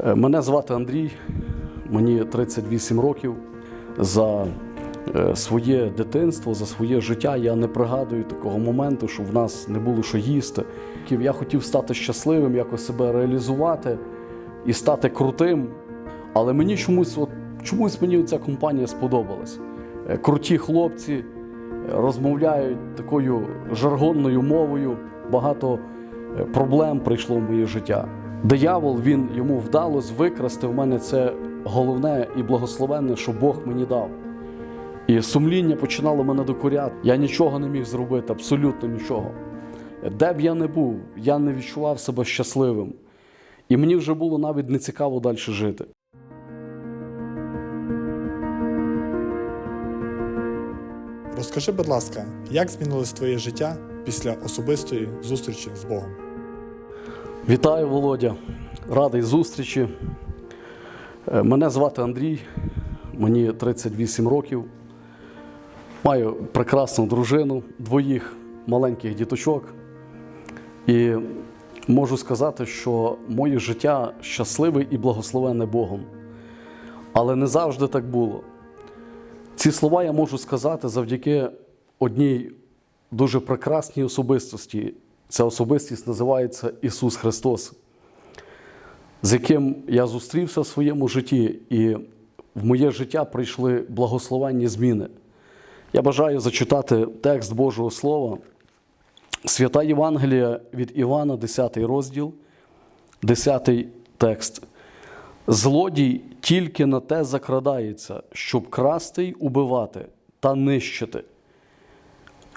Е, Мене звати Андрій, мені 38 років. За е, своє дитинство, за своє життя я не пригадую такого моменту, що в нас не було що їсти. Я хотів стати щасливим, якось себе реалізувати і стати крутим. Але мені чомусь, от, чомусь мені ця компанія сподобалась. Е, Круті хлопці розмовляють такою жаргонною мовою. Багато проблем прийшло в моє життя. Диявол він йому вдалося викрасти в мене це головне і благословенне, що Бог мені дав. І сумління починало мене докоряти. Я нічого не міг зробити, абсолютно нічого. Де б я не був, я не відчував себе щасливим. І мені вже було навіть не цікаво далі жити. Розкажи, будь ласка, як змінилось твоє життя після особистої зустрічі з Богом? Вітаю, Володя. Радий зустрічі. Е, Мене звати Андрій, мені 38 років. Маю прекрасну дружину, двоїх маленьких діточок. І можу сказати, що моє життя щасливе і благословенне Богом. Але не завжди так було. Ці слова я можу сказати завдяки одній дуже прекрасній особистості. Ця особистість називається Ісус Христос, з яким я зустрівся в своєму житті, і в моє життя прийшли благословенні зміни. Я бажаю зачитати текст Божого Слова, Свята Євангелія від Івана, 10 розділ, 10 текст. Злодій тільки на те закрадається, щоб красти й убивати та нищити.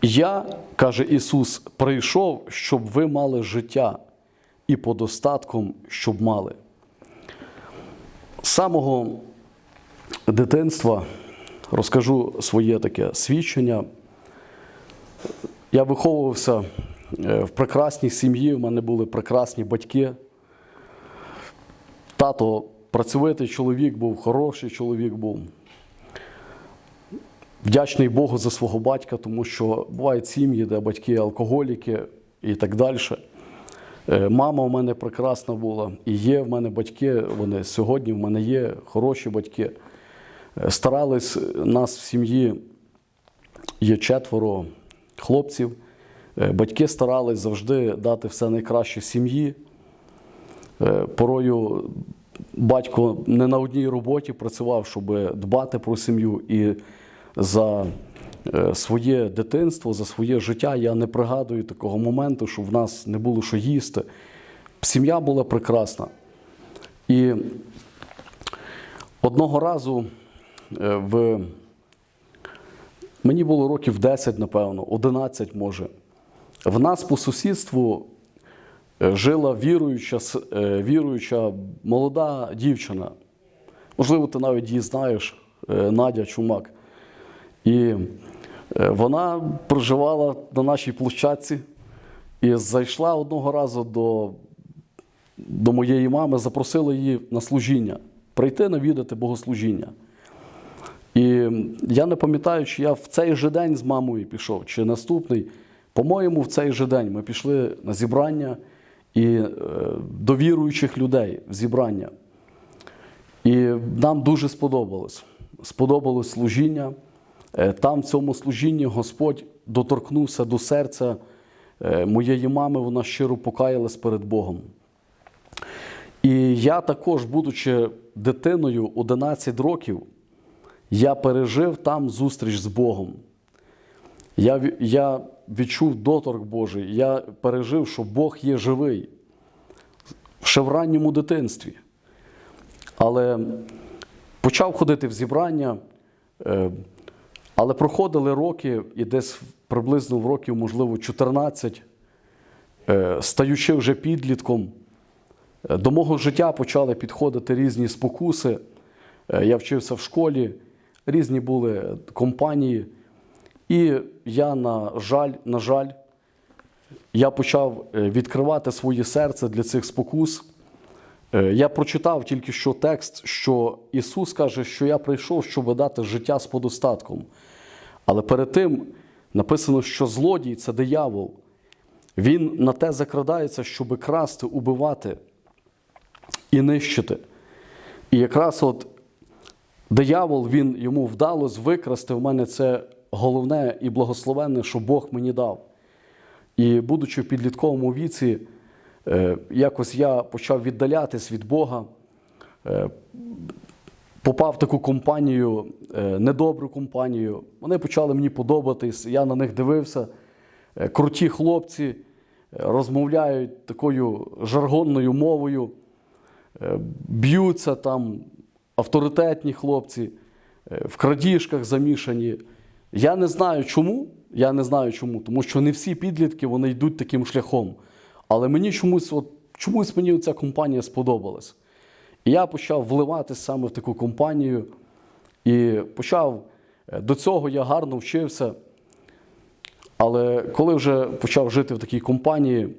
Я, каже Ісус, прийшов, щоб ви мали життя і по достатком, щоб мали. З самого дитинства розкажу своє таке свідчення. Я виховувався е, в прекрасній сім'ї, в мене були прекрасні батьки. Тато працьовитий чоловік був, хороший чоловік був. Вдячний Богу за свого батька, тому що бувають сім'ї, де батьки алкоголіки і так далі. Е, Мама в мене прекрасна була, і є в мене батьки. Вони сьогодні в мене є хороші батьки. Е, Старались нас в сім'ї, є четверо хлопців. Е, Батьки старались завжди дати все найкраще сім'ї. Е, Порою батько не на одній роботі працював, щоб дбати про сім'ю. І за е, своє дитинство, за своє життя я не пригадую такого моменту, що в нас не було що їсти. Сім'я була прекрасна. І одного разу е, в мені було років 10, напевно, 11 може. В нас по сусідству е, жила віруюча, віруюча молода дівчина. Можливо, ти навіть її знаєш, Надя Чумак. І е, вона проживала на нашій площадці і зайшла одного разу до, до моєї мами, запросила її на служіння, прийти навідати богослужіння. І я не пам'ятаю, чи я в цей же день з мамою пішов, чи наступний. По-моєму, в цей же день ми пішли на зібрання і е, до віруючих людей в зібрання. І нам дуже сподобалось. Сподобалось служіння. Е, Там, в цьому служінні, Господь доторкнувся до серця е, моєї мами, вона щиро покаялась перед Богом. І я також, будучи дитиною 11 років, я пережив там зустріч з Богом. Я, я відчув доторк Божий, я пережив, що Бог є живий ще в ранньому дитинстві. Але почав ходити в зібрання, е, але проходили роки, і десь приблизно в років, можливо, 14, е, стаючи вже підлітком, е, до мого життя почали підходити різні спокуси. Е, Я вчився в школі, різні були компанії. І я, на жаль, на жаль, я почав відкривати своє серце для цих спокус. Я прочитав тільки що текст, що Ісус каже, що я прийшов, щоб дати життя з подостатком. Але перед тим написано, що злодій це диявол. Він на те закрадається, щоб красти, убивати і нищити. І якраз от диявол, він йому вдалося викрасти в мене це головне і благословенне, що Бог мені дав. І будучи в підлітковому віці, е, якось я почав віддалятись від Бога, е, попав в таку компанію, е, недобру компанію. Вони почали мені подобатись, я на них дивився. Е, Круті хлопці е, розмовляють такою жаргонною мовою, б'ються там, авторитетні хлопці, в крадіжках замішані. Я не знаю чому. Я не знаю чому, тому що не всі підлітки вони йдуть таким шляхом. Але мені чомусь, от, чомусь мені ця компанія сподобалась. Я почав вливатися саме в таку компанію. І почав е, до цього я гарно вчився. Але коли вже почав жити в такій компанії,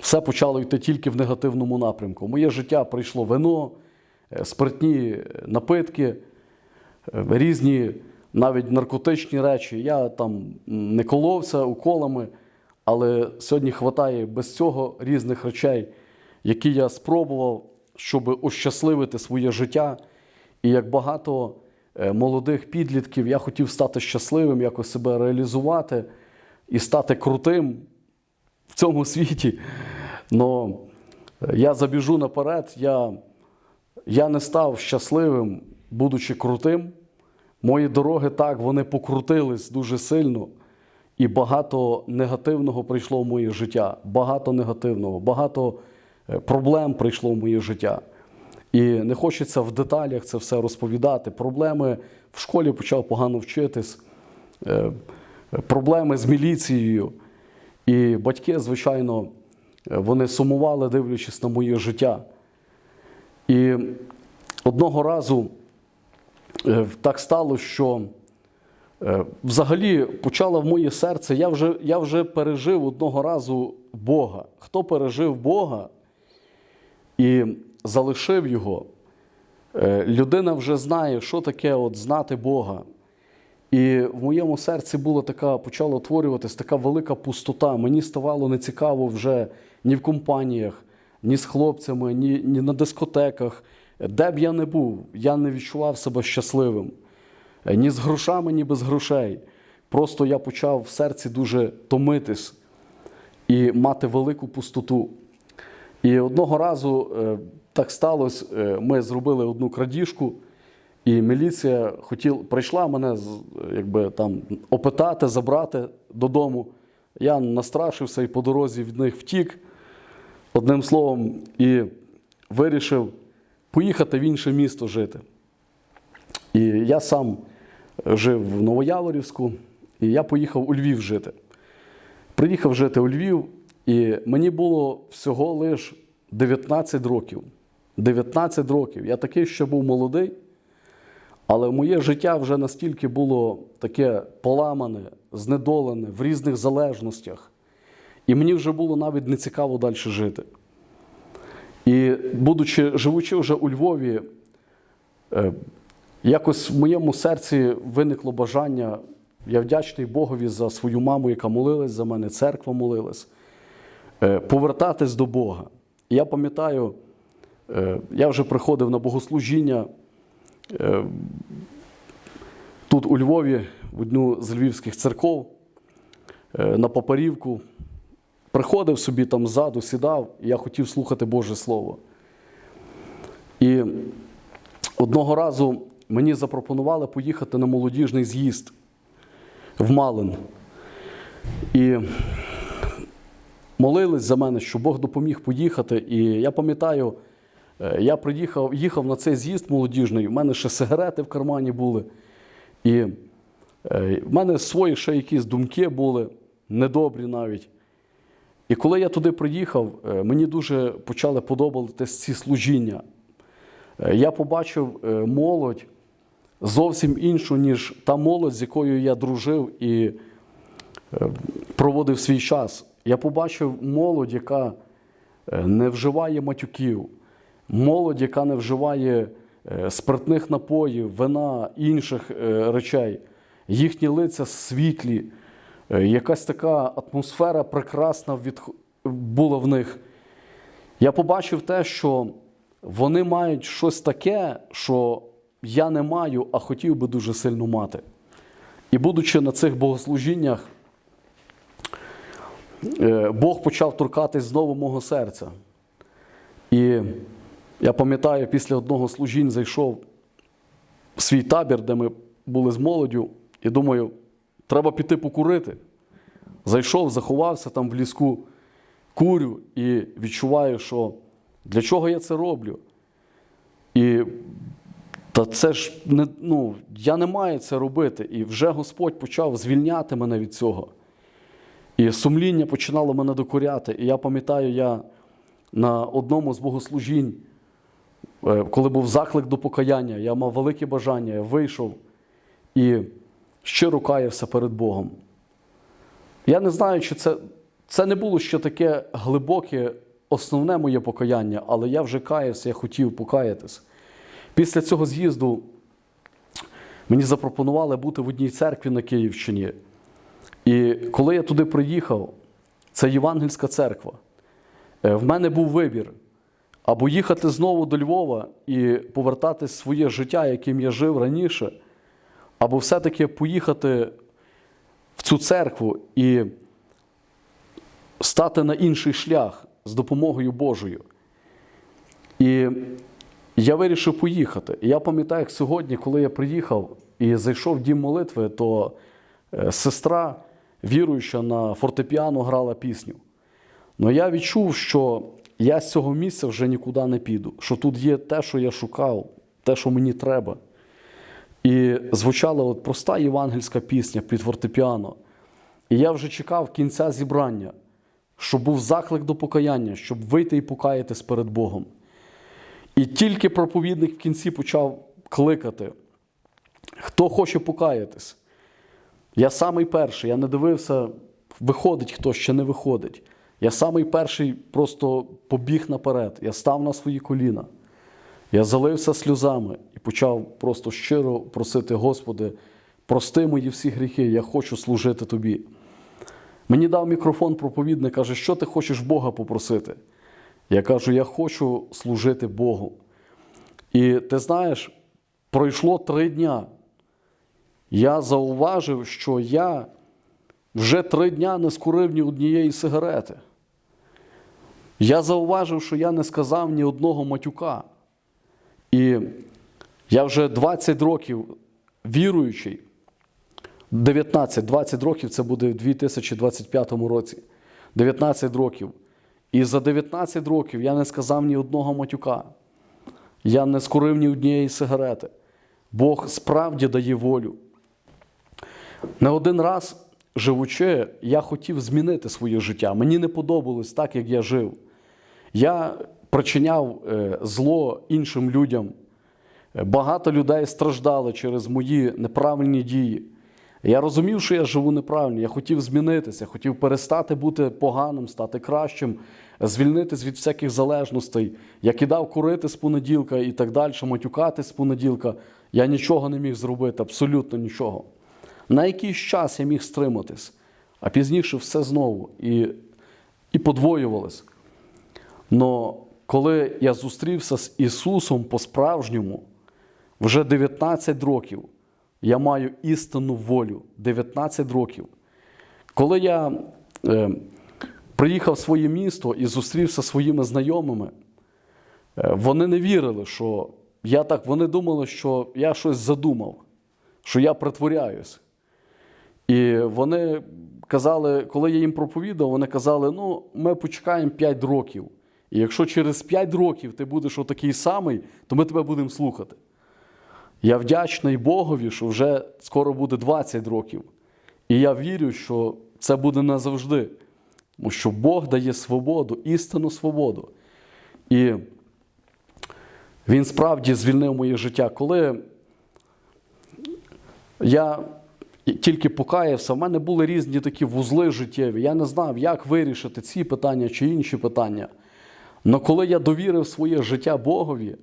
все почало йти тільки в негативному напрямку. Моє життя прийшло вино, е, спиртні напитки, е, різні навіть наркотичні речі. Я там не коловся уколами, але сьогодні вистачає без цього різних речей, які я спробував, щоб ощасливити своє життя. І як багато е, молодих підлітків, я хотів стати щасливим, якось себе реалізувати і стати крутим в цьому світі. Но е, я забіжу наперед, я, я не став щасливим, будучи крутим. Мої дороги так, вони покрутились дуже сильно, і багато негативного прийшло в моє життя. Багато негативного, багато проблем прийшло в моє життя. І не хочеться в деталях це все розповідати. Проблеми в школі почав погано вчитись, е, проблеми з міліцією. І батьки, звичайно, е, вони сумували, дивлячись на моє життя. І одного разу е, так стало, що е, взагалі почало в моє серце. Я вже, я вже пережив одного разу Бога. Хто пережив Бога і залишив його, е, людина вже знає, що таке от знати Бога. І в моєму серці була така, почала утворюватись така велика пустота. Мені ставало нецікаво вже ні в компаніях, ні з хлопцями, ні, ні на дискотеках. Де б я не був, я не відчував себе щасливим. Е, Ні з грошами, ні без грошей. Просто я почав в серці дуже томитись і мати велику пустоту. І одного разу е, так сталося, е, ми зробили одну крадіжку, і міліція хотіла, прийшла мене якби, там, опитати, забрати додому. Я настрашився і по дорозі від них втік, одним словом, і вирішив поїхати в інше місто жити. І я сам жив в Новояворівську, і я поїхав у Львів жити. Приїхав жити у Львів, і мені було всього лише 19 років. 19 років. Я такий ще був молодий, але моє життя вже настільки було таке поламане, знедолене в різних залежностях. І мені вже було навіть не цікаво далі жити. І будучи, живучи вже у Львові, е, якось в моєму серці виникло бажання. Я вдячний Богові за свою маму, яка молилась за мене, церква молилась, повертатись до Бога. Я пам'ятаю, е, я вже приходив на богослужіння е, тут у Львові, в одну з львівських церков, е, на Попарівку. Приходив собі там ззаду, сідав, і я хотів слухати Боже Слово. І одного разу мені запропонували поїхати на молодіжний з'їзд в Малин. І молились за мене, що Бог допоміг поїхати. І я пам'ятаю, е, я приїхав, їхав на цей з'їзд молодіжний, у мене ще сигарети в кармані були. І е, в мене свої ще якісь думки були, недобрі навіть. І коли я туди приїхав, е, мені дуже почали подобатися ці служіння. Я побачив молодь зовсім іншу, ніж та молодь, з якою я дружив і проводив свій час. Я побачив молодь, яка е, не вживає матюків, молодь, яка не вживає е, спиртних напоїв, вина, інших е, речей. Їхні лиця світлі, якась така атмосфера прекрасна була в них. Я побачив те, що вони мають щось таке, що я не маю, а хотів би дуже сильно мати. І будучи на цих богослужіннях, Бог почав торкатись знову мого серця. І я пам'ятаю, після одного служінь зайшов в свій табір, де ми були з молоддю, і думаю, треба піти покурити. Зайшов, заховався там в ліску, курю і відчуваю, що для чого я це роблю. І та це ж не, ну, я не маю це робити. І вже Господь почав звільняти мене від цього. І сумління починало мене докоряти. І я пам'ятаю, я на одному з богослужінь, е, коли був заклик до покаяння, я мав велике бажання, я вийшов і щиро каявся перед Богом. Я не знаю, чи це, це не було ще таке глибоке, основне моє покаяння, але я вже каявся, я хотів покаятись. Після цього з'їзду мені запропонували бути в одній церкві на Київщині. І коли я туди приїхав, це Євангельська церква. Е, В мене був вибір або їхати знову до Львова і повертатись в своє життя, яким я жив раніше, або все-таки поїхати в цю церкву і стати на інший шлях з допомогою Божою. І я вирішив поїхати. Я пам'ятаю, як сьогодні, коли я приїхав і зайшов в дім молитви, то е, сестра, віруюча на фортепіано, грала пісню. Ну я відчув, що я з цього місця вже нікуди не піду, що тут є те, що я шукав, те, що мені треба. І звучала от проста євангельська пісня під фортепіано. І я вже чекав кінця зібрання, щоб був заклик до покаяння, щоб вийти і покаятись перед Богом. І тільки проповідник в кінці почав кликати, хто хоче покаятись. Я самий перший, я не дивився, виходить хто ще не виходить. Я самий перший просто побіг наперед. Я став на свої коліна. Я залився сльозами і почав просто щиро просити, Господи, прости мої всі гріхи, я хочу служити Тобі. Мені дав мікрофон проповідник, каже, що ти хочеш Бога попросити? Я кажу, я хочу служити Богу. І ти знаєш, пройшло три дня. Я зауважив, що я вже три дня не скурив ні однієї сигарети. Я зауважив, що я не сказав ні одного матюка. І я вже 20 років віруючий, 19-20 років це буде в 2025 році. 19 років. І за 19 років я не сказав ні одного матюка. Я не скурив ні однієї сигарети. Бог справді дає волю. Не один раз, живучи, я хотів змінити своє життя. Мені не подобалось так, як я жив. Я причиняв е, зло іншим людям. Е, Багато людей страждали через мої неправильні дії. Я розумів, що я живу неправильно. Я хотів змінитися, хотів перестати бути поганим, стати кращим, звільнитись від всяких залежностей. Я кидав курити з понеділка і так далі, матюкати з понеділка. Я нічого не міг зробити, абсолютно нічого. На якийсь час я міг стриматись, а пізніше все знову і, і подвоювалось. Но коли я зустрівся з Ісусом по-справжньому, вже 19 років я маю істинну волю. 19 років. Коли я е, приїхав в своє місто і зустрівся зі своїми знайомими, е, вони не вірили, що я так, вони думали, що я щось задумав, що я притворяюсь. І вони казали, коли я їм проповідав, вони казали: ну, ми почекаємо 5 років. І якщо через 5 років ти будеш отакий самий, то ми тебе будемо слухати. Я вдячний Богові, що вже скоро буде 20 років. І я вірю, що це буде назавжди. Тому що Бог дає свободу, істинну свободу. І Він справді звільнив моє життя. Коли я тільки покаявся, в мене були різні такі вузли життєві. Я не знав, як вирішити ці питання чи інші питання. Але коли я довірив своє життя Богові,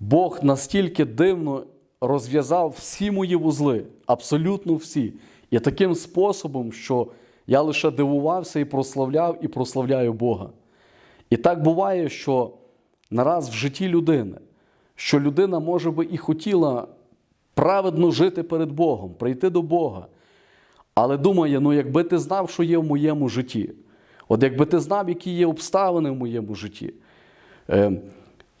Бог настільки дивно розв'язав всі мої вузли, абсолютно всі. І таким способом, що я лише дивувався і прославляв, і прославляю Бога. І так буває, що нараз в житті людини, що людина, може би, і хотіла праведно жити перед Богом, прийти до Бога. Але думає, ну якби ти знав, що є в моєму житті, от якби ти знав, які є обставини в моєму житті, е,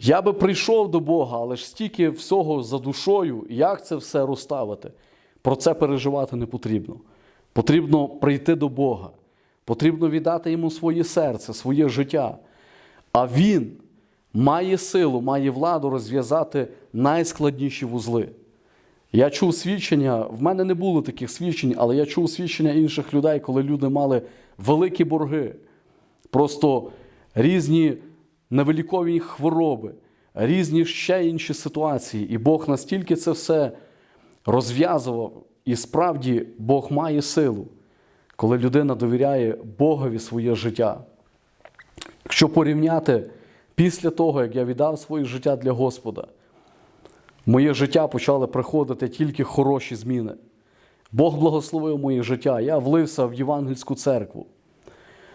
я би прийшов до Бога, але ж стільки всього за душою, як це все розставити, про це переживати не потрібно. Потрібно прийти до Бога, потрібно віддати йому своє серце, своє життя. А Він має силу, має владу розв'язати найскладніші вузли. Я чув свідчення, в мене не було таких свідчень, але я чув свідчення інших людей, коли люди мали великі борги, просто різні невилікові хвороби, різні ще інші ситуації. І Бог настільки це все розв'язував, і справді Бог має силу, коли людина довіряє Богові своє життя. Якщо порівняти після того, як я віддав своє життя для Господа, моє життя почали приходити тільки хороші зміни. Бог благословив моє життя. Я влився в Євангельську церкву,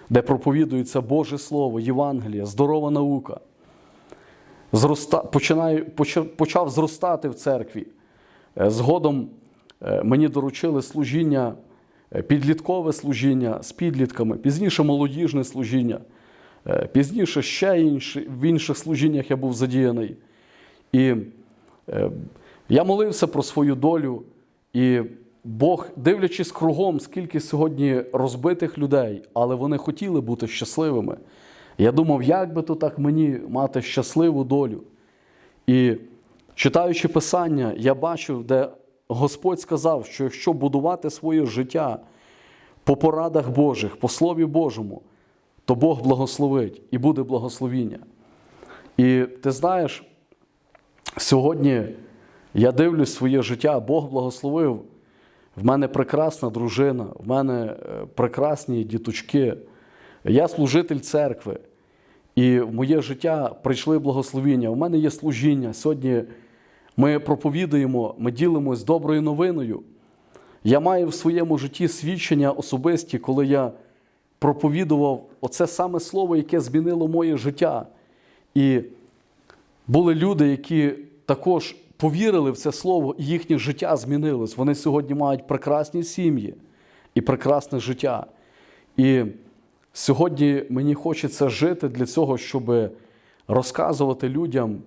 де проповідується Боже Слово, Євангелія, здорова наука. Зроста, починаю, почав, зростати в церкві. Е, Згодом е, мені доручили служіння, е, підліткове служіння з підлітками, пізніше молодіжне служіння, пізніше ще інші, в інших служіннях я був задіяний. І Я молився про свою долю, і Бог, дивлячись кругом, скільки сьогодні розбитих людей, але вони хотіли бути щасливими. Я думав, як би то так мені мати щасливу долю. І читаючи Писання, я бачив, де Господь сказав, що якщо будувати своє життя по порадах Божих, по Слові Божому, то Бог благословить і буде благословіння. І ти знаєш, Сьогодні я дивлюсь своє життя, Бог благословив. В мене прекрасна дружина, в мене е, прекрасні діточки. Я служитель церкви. І в моє життя прийшли благословіння. У мене є служіння. Сьогодні ми проповідуємо, ми ділимось доброю новиною. Я маю в своєму житті свідчення особисті, коли я проповідував оце саме слово, яке змінило моє життя. І були люди, які також повірили в це слово, і їхнє життя змінилось. Вони сьогодні мають прекрасні сім'ї і прекрасне життя. І сьогодні мені хочеться жити для цього, щоб розказувати людям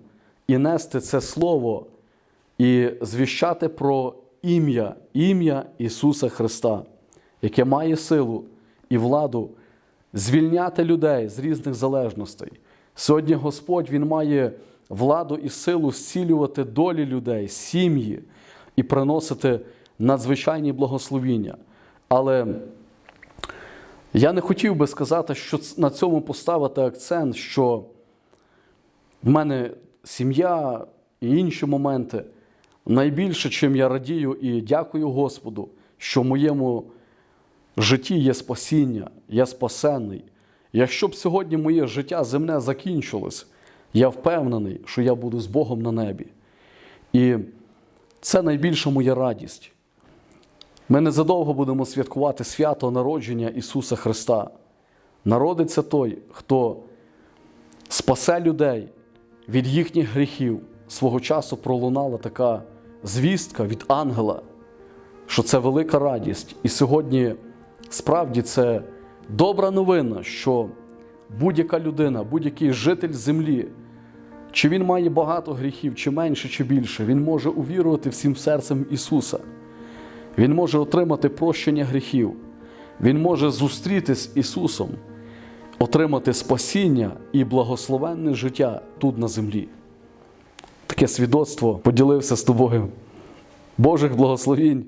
і нести це слово, і звіщати про ім'я, ім'я Ісуса Христа, яке має силу і владу звільняти людей з різних залежностей. Сьогодні Господь Він має владу і силу зцілювати долі людей, сім'ї і приносити надзвичайні благословіння. Але я не хотів би сказати, що на цьому поставити акцент, що в мене сім'я і інші моменти найбільше, чим я радію і дякую Господу, що в моєму житті є спасіння, я спасенний. Якщо б сьогодні моє життя земне закінчилось, я впевнений, що я буду з Богом на небі. І це найбільша моя радість. Ми незадовго будемо святкувати свято народження Ісуса Христа. Народиться той, хто спасе людей від їхніх гріхів. Свого часу пролунала така звістка від ангела, що це велика радість. І сьогодні справді це добра новина, що будь-яка людина, будь-який житель землі, чи він має багато гріхів, чи менше, чи більше, він може увірувати всім серцем Ісуса. Він може отримати прощення гріхів. Він може зустрітись з Ісусом, отримати спасіння і благословенне життя тут на землі. Таке свідоцтво поділився з тобою. Божих благословінь